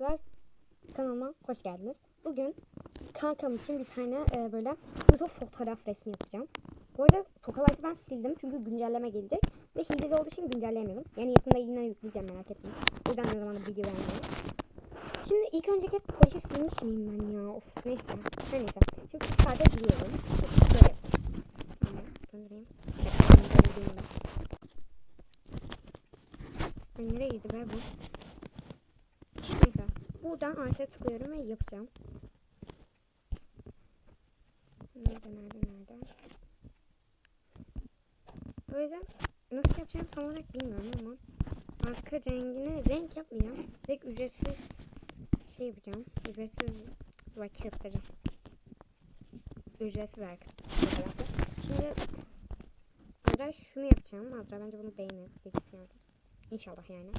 Arkadaşlar kanalıma hoş geldiniz. Bugün kankam için bir tane e, böyle YouTube fotoğraf resmi yapacağım. Bu arada Tokalight'ı ben sildim çünkü güncelleme gelecek. Ve hileli olduğu için güncelleyemiyorum. Yani yakında yine yükleyeceğim merak etmeyin. O yüzden ne zaman video vermiyorum. Şimdi ilk önceki polisi silmiş miyim ben ya? Of neyse. Her neyse. Şimdi sadece biliyorum. Tamam, döndüreyim. Nereye gitti be bu? Buradan artıya tıklıyorum ve yapacağım. Nerede nerede nerede? Böyle nasıl yapacağım tam olarak bilmiyorum ama arka rengine renk yapmayacağım. Direkt ücretsiz şey yapacağım. Ücretsiz bak yapacağım. Ücretsiz arkadaşlar. Şimdi Azra şunu yapacağım. Azra bence bunu beğenir diye. İnşallah yani.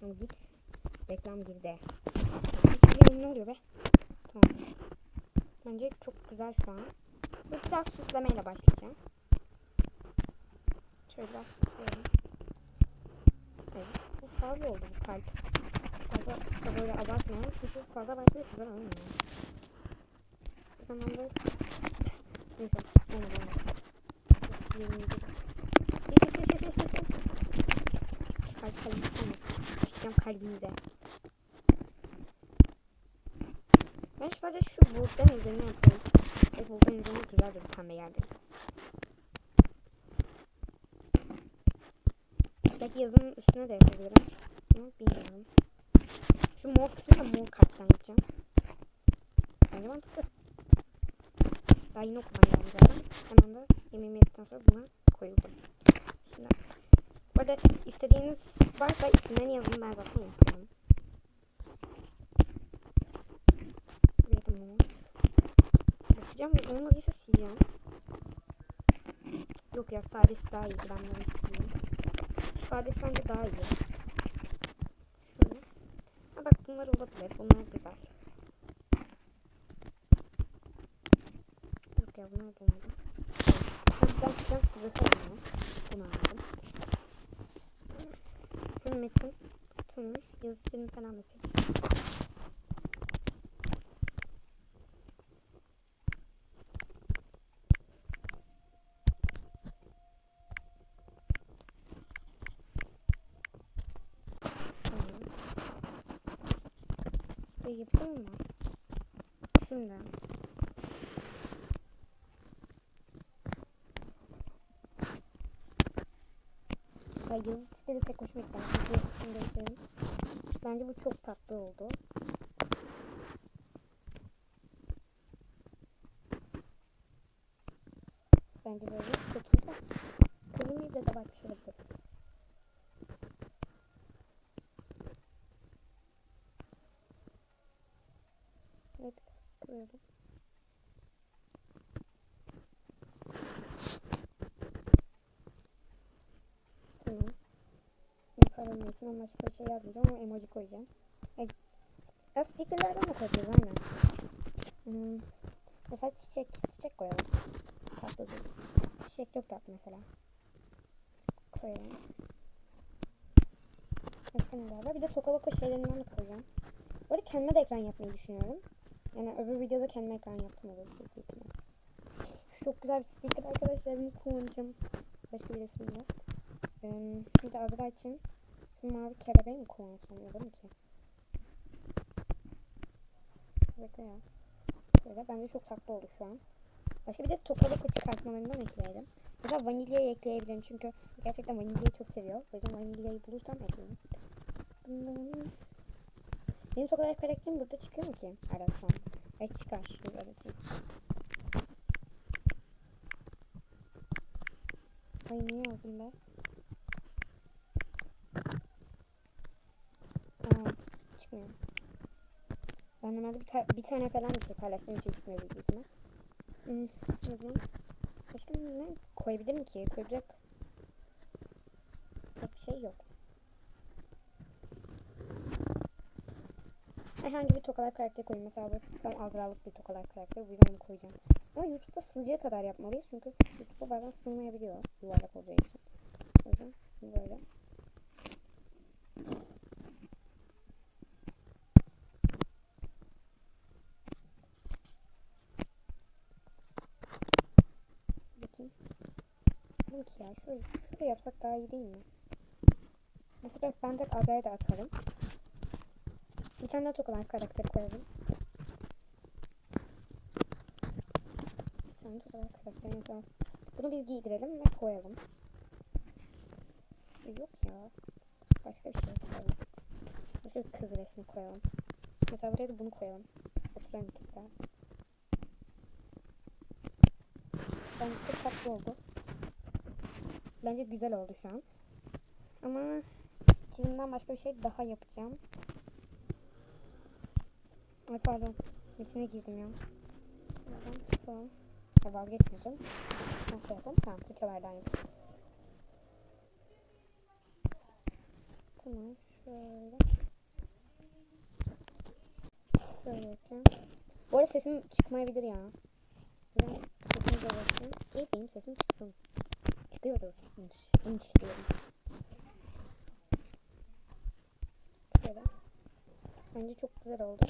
Tamam git. Reklam girdi. Ne oluyor be? Tamam. Bence çok güzel şu an. Ve biraz süslemeyle başlayacağım. Şöyle biraz süsleyelim. Evet. Bu fazla oldu bu kalp. Fazla da böyle abartmayalım. Çünkü fazla abartmayı güzel olmuyor. Bir zamanda... Neyse. Yes, yes. Kalp kalbimize. Başlayacağım kalbimize. Ben sadece şu bulutların üzerine yapıyorum. Ve bulutların üzerine güzel bir pembe geldi. Belki yazının üstüne de yapabilirim. Ama bilmiyorum. Şu mor kısmı da mor kalpten yapacağım. Bence mantıklı. Daha yeni okumam lazım zaten. Hemen de yemeğimi yedikten sonra buna koyuyorum. Şimdi bu arada istediğiniz varsa isimlerini yazın ben zaten yaparım. Buraya da mor. Yapacağım ve olmadıysa sileceğim. Yok ya sadesi daha iyi. Ben bunu istiyorum. Sadesi bence daha iyi. Ha bak bunlar olabilir. Bunlar güzel. Yok ya bunlar da olmadı. Ben sıcak sıvısı aldım. Bunu aldım. Şunu metin. Tamam. Yazı dilini falan mesela. Tamam. Ve yapayım mı? Şimdi. Ay yazı. Çünkü şunu göstereyim. Bence bu çok tatlı oldu. Bence böyle çok iyi de. Kırmızı da bak şöyle bir Evet, koyalım. Tamam. Paranın için ama başka şey yazmayacağım ama emoji koyacağım. Ay, ya stickerlerden mi koyacağız aynen. Hmm. Mesela çiçek, çiçek koyalım. Tatlı değil. Çiçek çok tatlı mesela. Koyalım. Başka ne var? Bir de Tokabako şeylerinden de koyacağım. Bu arada kendime de ekran yapmayı düşünüyorum. Yani öbür videoda kendime ekran yaptım olur büyük ihtimal. Çok güzel bir sticker arkadaşlar bunu kullanacağım. Başka bir resim yok. Ee, şimdi Azra için şu mavi kelebeği mi kullansam değil mi ki? Bekle ya. Böyle bence çok tatlı oldu şu an. Başka bir de tokalık çıkartmalarından ekleyelim. Mesela vanilyayı ekleyebilirim çünkü gerçekten vanilyayı çok seviyor. O yüzden vanilyayı bulursam ekleyeyim. Benim tokalar karakterim burada çıkıyor mu ki? Aratsam. Evet çıkar. Şunu aratayım. Ay niye yazdım be? Aa, çıkmıyor. Ben normalde bir, bir tane falan bir şey paylaştığım için çıkmıyor büyük ihtimal. Hmm, yazayım. Başka ne koyabilirim ki? Koyacak pek bir şey yok. herhangi bir tokalar karakter koyayım. Mesela bu tam Azra'lık bir tokalar karakter. Bu yüzden onu koyacağım. Ama YouTube'da sığacağı kadar yapmalıyız. Çünkü YouTube'da bazen sığmayabiliyor. Yuvarlak olacağı için. O yüzden böyle. Bakayım. Yok ya şöyle, şöyle yapsak daha iyi değil mi? Mesela ben de Azra'ya da atarım. Bir tane daha Tokalar karakteri koyalım. Bir tane Tokalar karakteri mesela. Bunu biz giydirelim ve koyalım. Yok ya. Başka bir şey koyalım. Başka bir kız resmi koyalım. Mesela buraya da bunu koyalım. Oturan ikisi. Bence çok tatlı oldu. Bence güzel oldu şu an. Ama çizimden başka bir şey daha yapacağım. Ay pardon. İçine girdim ya. Buradan tutalım. Ya vazgeçmeyeceğim. Nasıl yapalım? Tamam fırçalardan yapacağız. Tamam şöyle. Şöyle yapacağım. Bu arada sesim çıkmayabilir ya. Ben sesimi de bakayım. İyi benim sesim çıksın. Çıkıyordur. İnç, inç diyorum. Şöyle. Bence çok güzel oldu.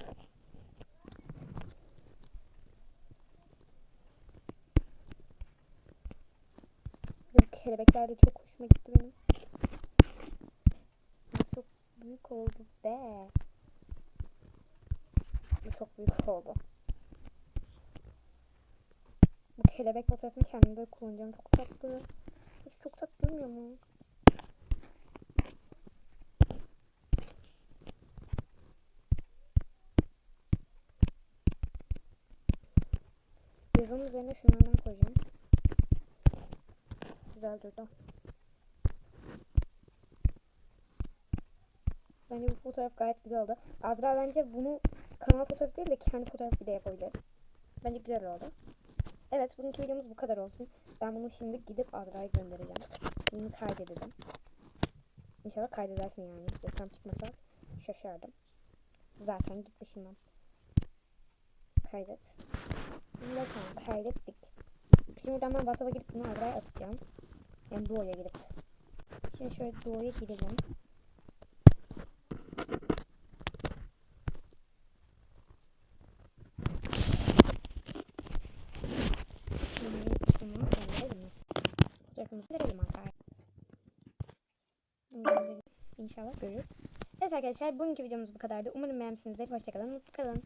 Bu kelebekler de çok hoşuma gitti benim. Çok büyük oldu be. Bu çok büyük oldu. Bu kelebek fotoğrafını kendim böyle kullanacağım. Çok tatlı. Hiç çok tatlı durmuyor mu? Yazının üzerine şunlardan koyacağım. Güzel durdu. Bence bu fotoğraf gayet güzel oldu. Azra bence bunu kanal fotoğrafı değil de kendi fotoğrafı da yapabilir. Bence güzel oldu. Evet bugünkü videomuz bu kadar olsun. Ben bunu şimdi gidip Azra'ya göndereceğim. Bunu kaydedelim. İnşallah kaydedersin yani. Reklam çıkmasa şaşardım. Zaten gitmişim ben. Kaydet. Tamam kaydettik. Şimdi buradan ben WhatsApp'a gidip bunu Azra'ya atacağım. Yani Doğu'ya gidip. Şimdi şöyle Doğu'ya gönderelim. İnşallah görür. Evet arkadaşlar bugünkü videomuz bu kadardı. Umarım beğenmişsinizdir. Hoşçakalın. Mutlu kalın.